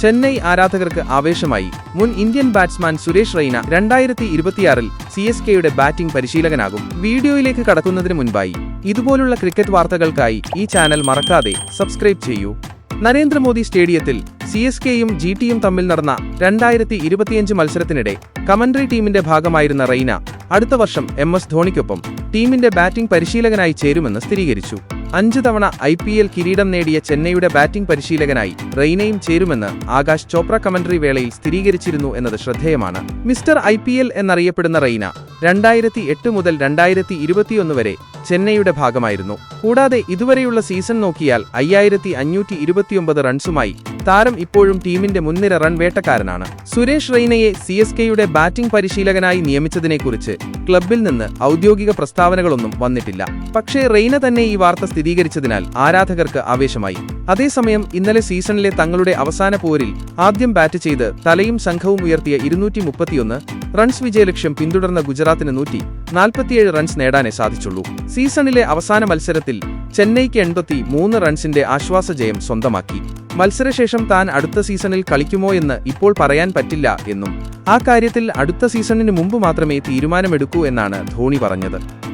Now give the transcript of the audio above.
ചെന്നൈ ആരാധകർക്ക് ആവേശമായി. മുൻ Indian batsman Suresh Raina രണ്ടായിരത്തി ഇരുപത്തിയാറിൽ സി എസ് കെയുടെ ബാറ്റിംഗ് പരിശീലകനാകും. വീഡിയോയിലേക്ക് കടക്കുന്നതിന് മുൻപായി ഇതുപോലുള്ള ക്രിക്കറ്റ് വാർത്തകൾക്കായി ഈ ചാനൽ മറക്കാതെ സബ്സ്ക്രൈബ് ചെയ്യൂ. നരേന്ദ്രമോദി സ്റ്റേഡിയത്തിൽ സി എസ് കെയും ജി ടിയും തമ്മിൽ നടന്ന രണ്ടായിരത്തി ഇരുപത്തിയഞ്ച് മത്സരത്തിനിടെ കമന്ററി ടീമിന്റെ ഭാഗമായിരുന്ന റെയ്ന അടുത്ത വർഷം എം എസ് ധോണിക്കൊപ്പം ടീമിന്റെ ബാറ്റിംഗ് പരിശീലകനായി ചേരുമെന്ന് സ്ഥിരീകരിച്ചു. അഞ്ച് തവണ ഐ പി എൽ കിരീടം നേടിയ ചെന്നൈയുടെ ബാറ്റിംഗ് പരിശീലകനായി റെയ്നയും ചേരുമെന്ന് ആകാശ് ചോപ്ര കമന്ററി വേളയിൽ സ്ഥിരീകരിച്ചിരുന്നു എന്നത് ശ്രദ്ധേയമാണ്. മിസ്റ്റർ ഐ പി എൽ എന്നറിയപ്പെടുന്ന റെയ്ന രണ്ടായിരത്തി എട്ട് മുതൽ രണ്ടായിരത്തി ഇരുപത്തിയൊന്ന് വരെ ചെന്നൈയുടെ ഭാഗമായിരുന്നു. കൂടാതെ ഇതുവരെയുള്ള സീസൺ നോക്കിയാൽ അയ്യായിരത്തി അഞ്ഞൂറ്റി ഇരുപത്തിയൊമ്പത് റൺസുമായി താരം ഇപ്പോഴും ടീമിന്റെ മുൻനിര റൺ വേട്ടക്കാരനാണ്. സുരേഷ് റെയ്നയെ സി എസ് കെയുടെ ബാറ്റിംഗ് പരിശീലകനായി നിയമിച്ചതിനെക്കുറിച്ച് ക്ലബിൽ നിന്ന് ഔദ്യോഗിക പ്രസ്താവനകളൊന്നും വന്നിട്ടില്ല. പക്ഷേ റെയ്ന തന്നെ ഈ വാർത്ത സ്ഥിരീകരിച്ചതിനാൽ ആരാധകർക്ക് ആവേശമായി. അതേസമയം ഇന്നലെ സീസണിലെ തങ്ങളുടെ അവസാന പോരിൽ ആദ്യം ബാറ്റ് ചെയ്ത് തലയും സംഘവും ഉയർത്തിയ ഇരുന്നൂറ്റി മുപ്പത്തിയൊന്ന് റൺസ് വിജയലക്ഷ്യം പിന്തുടർന്ന ഗുജറാത്തിന് നൂറ്റി നാൽപ്പത്തിയേഴ് റൺസ് നേടാനേ സാധിച്ചുള്ളൂ. സീസണിലെ അവസാന മത്സരത്തിൽ ചെന്നൈക്ക് എൺപത്തി മൂന്ന് റൺസിന്റെ ആശ്വാസ ജയം സ്വന്തമാക്കി. മത്സരശേഷം താൻ അടുത്ത സീസണിൽ കളിക്കുമോ എന്ന് ഇപ്പോൾ പറയാൻ പറ്റില്ല എന്നും ആ കാര്യത്തിൽ അടുത്ത സീസണിന് മുമ്പ് മാത്രമേ തീരുമാനമെടുക്കൂ എന്നാണ് ധോണി പറഞ്ഞത്.